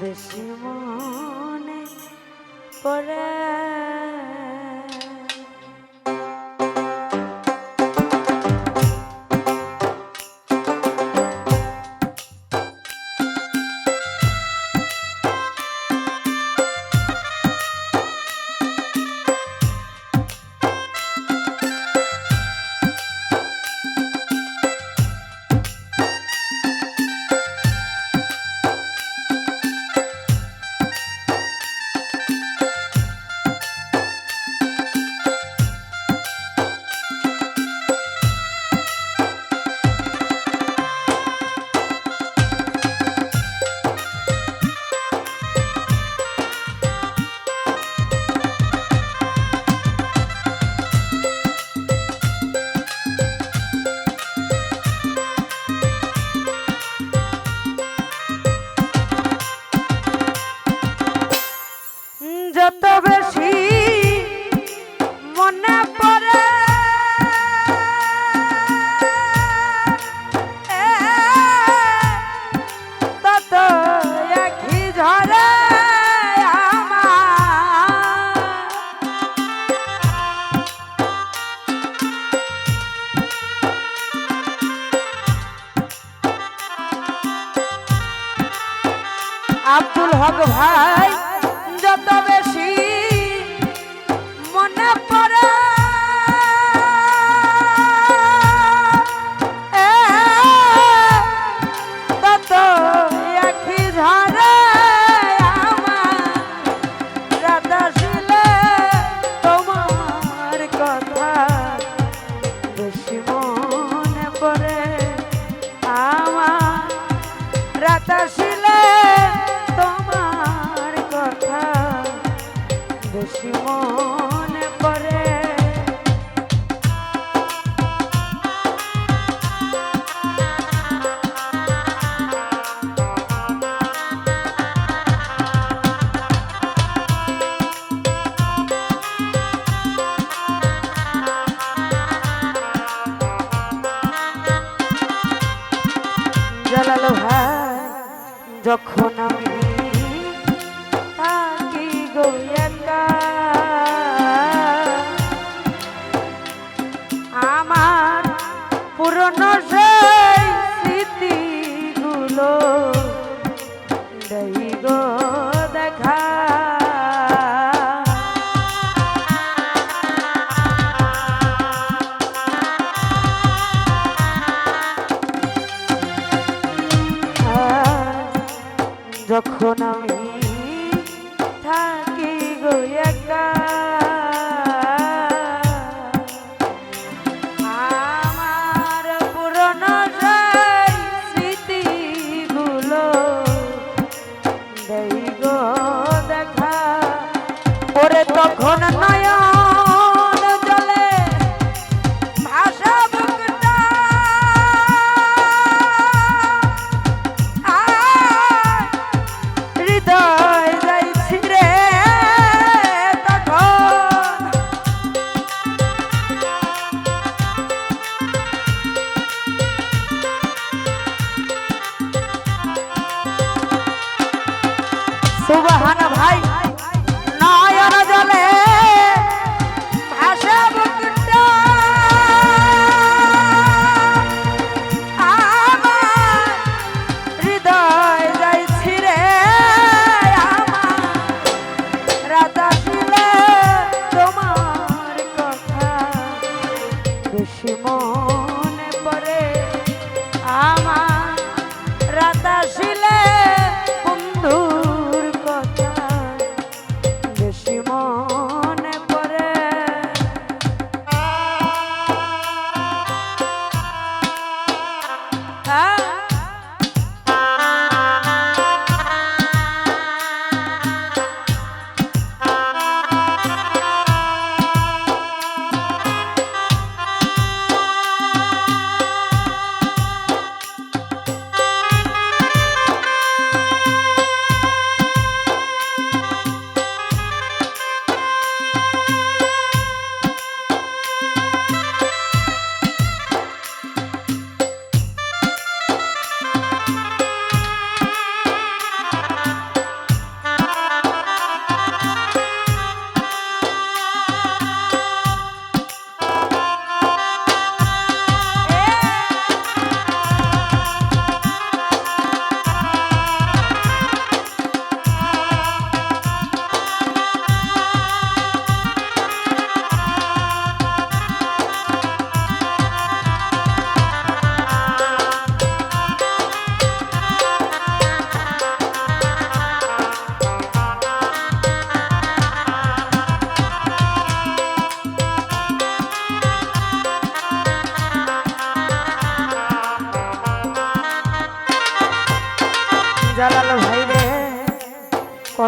বেশি মনে পড়ে। যখন আমি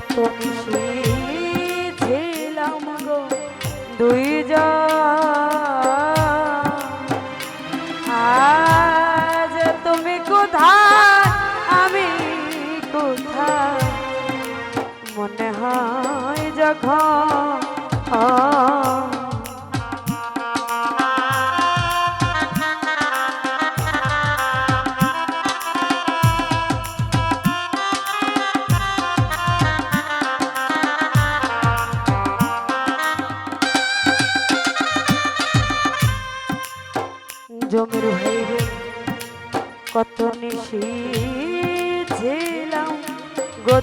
কত জমির হইরে কত নিশি ছিলাম গো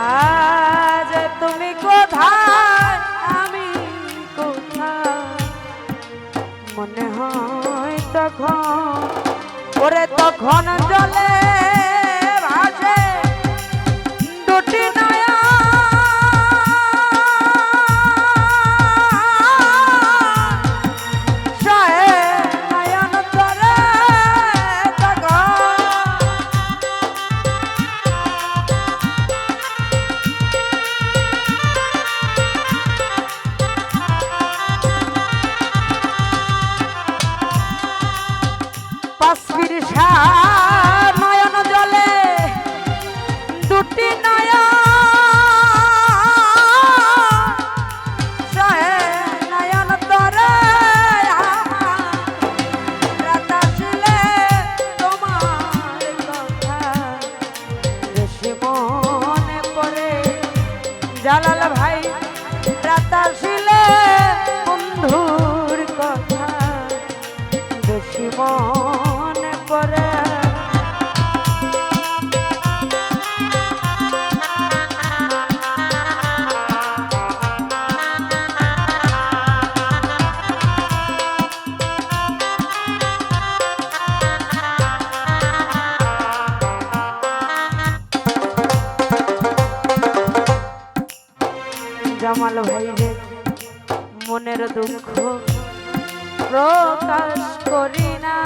আজ তুমি কোথায়, আমি কোথায়? মনে হয় তখন, ওরে তখন জলে ভাসে। পাশবির নয়ন জলে দুটি নয়ন জালাল ভাই রাত আসলে বন্ধুর কথা বেশি মনে জামাল হইলে মনের দুঃখ প্রকাশ করি না।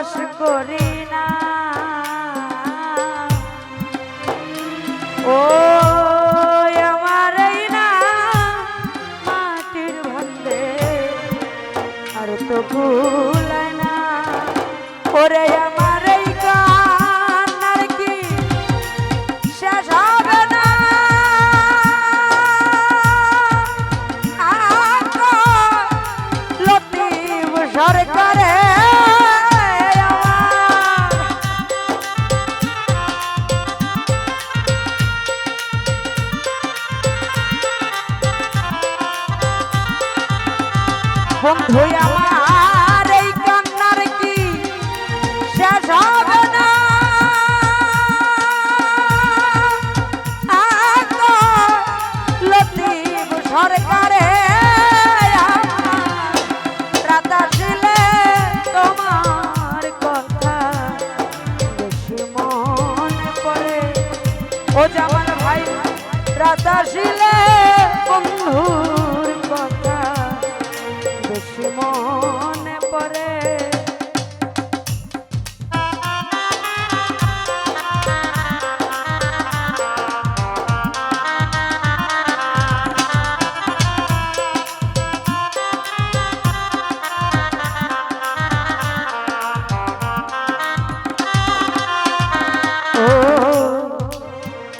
প্রকাশ করি।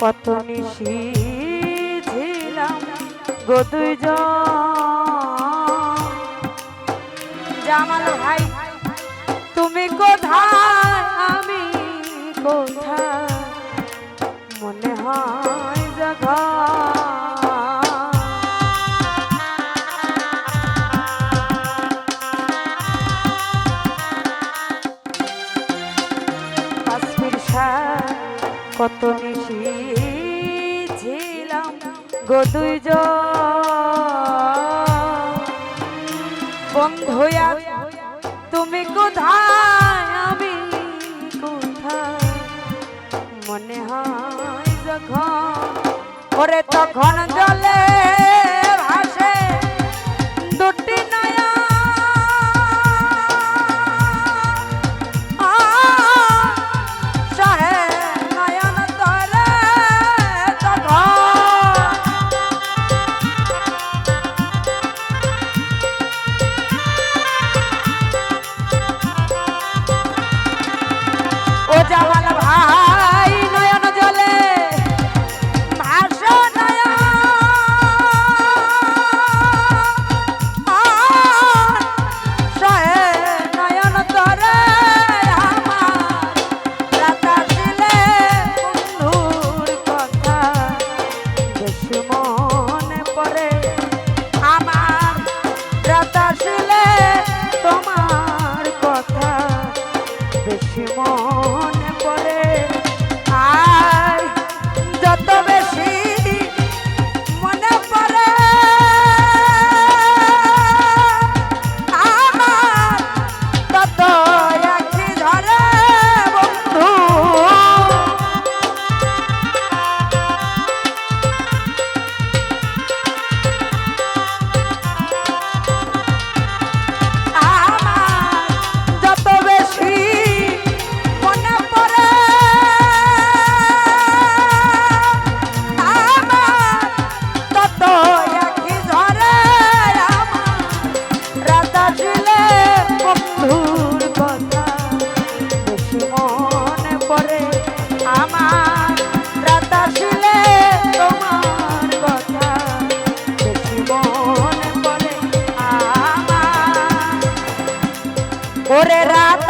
কত নিশি গো জামাল ভাই তুমি কোথায়? আমি কোথায়? মনে হয় জাগা কত নিশি গো তুই বন্ধুয়া তুমি কোথায়? আমি কোথায়? মনে হয় যখন ওরে তখন জলে ওরে রাত